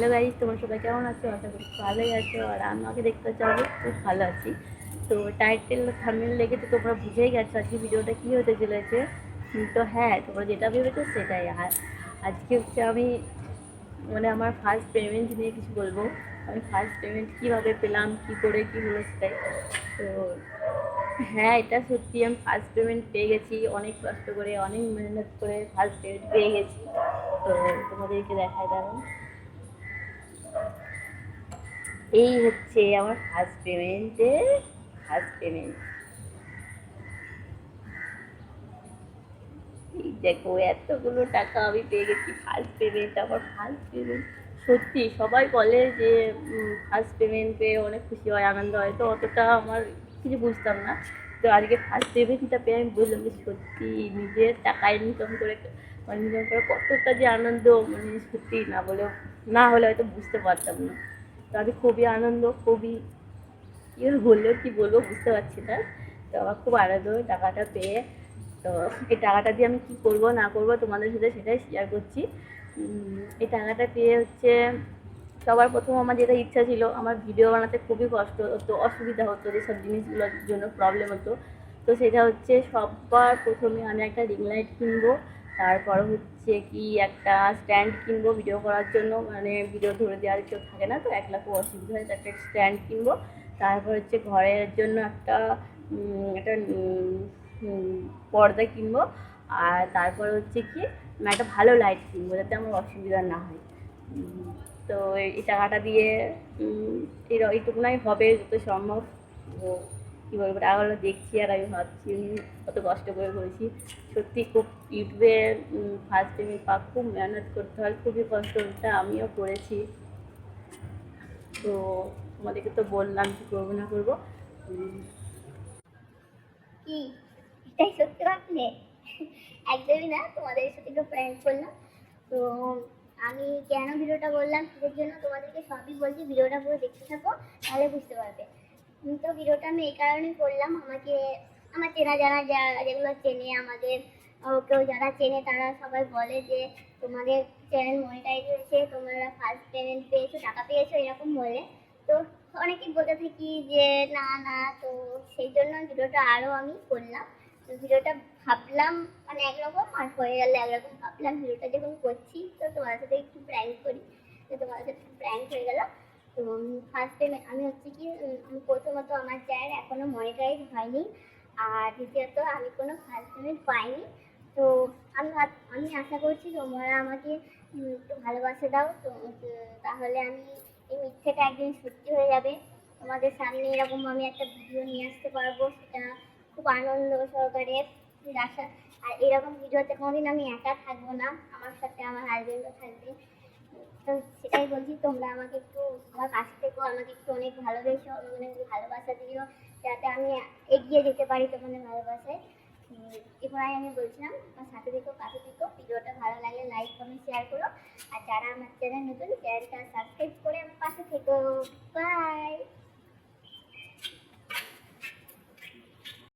Hello guys তোমার সবাই কেমন আছো? আশা করি ভালোই আছো আর আমাকে দেখতে চাও খুব ভালো আছি। তো টাইটেল থামনেল লেগে তো তোমরা বুঝেই গেছো আজকে ভিডিওটা কী হতে চলেছে। তো হ্যাঁ তোমরা যেটা ভেবেছো সেটাই। আর আজকে হচ্ছে আমি মানে আমার ফার্স্ট পেমেন্ট নিয়ে কিছু বলব। আমি ফার্স্ট পেমেন্ট কীভাবে পেলাম, কী করে, কী হলো সেটাই। তো হ্যাঁ এটা সত্যি আমি ফার্স্ট পেমেন্ট পেয়ে গেছি। অনেক কষ্ট করে, অনেক মেহনত করে ফার্স্ট পেমেন্ট পেয়ে গেছি। তো তোমাদেরকে দেখায় দাঁড়ান এই হচ্ছে আমার ফার্স্ট পেমেন্টে ফার্স্ট পেমেন্ট দেখো, এতগুলো টাকা আমি পেয়ে গেছি ফার্স্ট পেমেন্ট আমার ফার্স্ট পেমেন্ট সত্যি, সবাই বলে যে ফার্স্ট পেমেন্ট পেয়ে অনেক খুশি হয়, আনন্দ হয়। তো অতটা আমার কিছু বুঝতাম না। তো আজকে ফার্স্ট পেমেন্টটা পেয়ে আমি বুঝলাম যে সত্যি নিজের টাকা ইনকাম করে ইনকাম করে কতটা যে আনন্দ মানে সত্যি না বলে না হলে হয়তো বুঝতে পারতাম না। তো আমি খুবই আনন্দ, খুবই কী বললেও কী বলব বুঝতে পারছি না। তো আমার খুব আনন্দ টাকাটা পেয়ে। তো এই টাকাটা দিয়ে আমি কী করব, না করব তোমাদের সাথে সেটাই শেয়ার করছি। এই টাকাটা পেয়ে হচ্ছে সবার প্রথম আমার যেটা ইচ্ছা ছিল, আমার ভিডিও বানাতে খুবই কষ্ট হতো, অসুবিধা হতো যেসব জিনিসগুলোর জন্য প্রবলেম হতো। তো সেটা হচ্ছে সবার প্রথমে আমি একটা রিং লাইট কিনবো। তারপর হচ্ছে কি একটা স্ট্যান্ড কিনবো ভিডিও করার জন্য। মানে ভিডিও ধরে দেওয়ার কেউ থাকে না তো একলা খুব অসুবিধা হয় একটা স্ট্যান্ড কিনবো। তারপর হচ্ছে ঘরের জন্য একটা একটা পর্দা কিনবো। আর তারপর হচ্ছে কি একটা ভালো লাইট কিনবো যাতে আমার অসুবিধা না হয়। তো এই টাকাটা দিয়ে এইটুকুনাই হবে যত সম্ভব। কী বলব টাকাগুলো দেখছি আর আমি ভাবছি কত কষ্ট করে করেছি। সত্যি খুব ইউটিউবে ফার্স্ট পেমেন্ট পা খুব মেহনত করতে হয়, খুবই কষ্টটা আমিও করেছি। তো তোমাদেরকে তো বললাম কি করব না করব। কি? এটাই সত্যি ভাবলে একদমই না, তোমাদের সাথে একটু প্র্যাঙ্ক করলাম। তো আমি কেন ভিডিওটা বললাম সেটার জন্য তোমাদেরকে সবই বলছি, ভিডিওটা পুরো দেখতে থাকো, তাহলে বুঝতে পারবে। তো ভিডিওটা আমি এই কারণেই করলাম। আমাকে, আমার চেনা জানা যা, যেগুলো চেনে আমাদের কেউ যারা চেনে তারা সবাই বলে যে, তোমাদের চ্যানেল মনিটাইজ হয়েছে, তোমরা ফার্স্ট পেমেন্ট পেয়েছ, টাকা পেয়েছ, এরকম বলে। তো অনেকেই বলতে থাকি যে, না না, তো সেই জন্য ভিডিওটা আরও আমি করলাম। তো ভিডিওটা ভাবলাম মানে একরকম, আর হয়ে গেলে একরকম ভাবলাম। ভিডিওটা যখন করছি, তো তোমার সাথে একটু প্র্যাঙ্ক করি। তো তোমার সাথে প্র্যাঙ্ক হয়ে গেল। তো ফার্স্ট টাইম আমি হচ্ছে কি আমি প্রথমত আমার চ্যানেল এখনও মনিটাইজ হয়নি আর দ্বিতীয়ত আমি কোনো ফার্স্ট পেমেন্ট পাইনি। তো আমি আমি আশা করছি তোমরা আমাকে একটু ভালোবাসা দাও। তো, তাহলে আমি এই মিথ্যেটা একদিন সত্যি হয়ে যাবে। তোমাদের সামনে এরকম আমি একটা ভিডিও নিয়ে আসতে পারব, সেটা খুব আনন্দ সহকারে। আশা আর এরকম ভিডিওতে কোনোদিন আমি একা থাকব না। আমার সাথে আমার হাজবেন্ডও থাকবে। তো সেটাই বলছি, তোমরা আমাকে একটু আমার কাছ থেকেও আমাকে একটু অনেক ভালোবেসো অনেক ভালোবাসা দিও, যাতে আমি এগিয়ে যেতে পারি তোমাদের ভালোবাসায়। এবারে আমি বলছিলাম, আমার সাথে দেখো পাশে থেকেও ভিডিওটা ভালো লাগলে লাইক কমেন্ট শেয়ার করো। আর যারা আমার চ্যানেল নতুন চ্যানেলটা সাবস্ক্রাইব করে আমার পাশে থেকো। বাই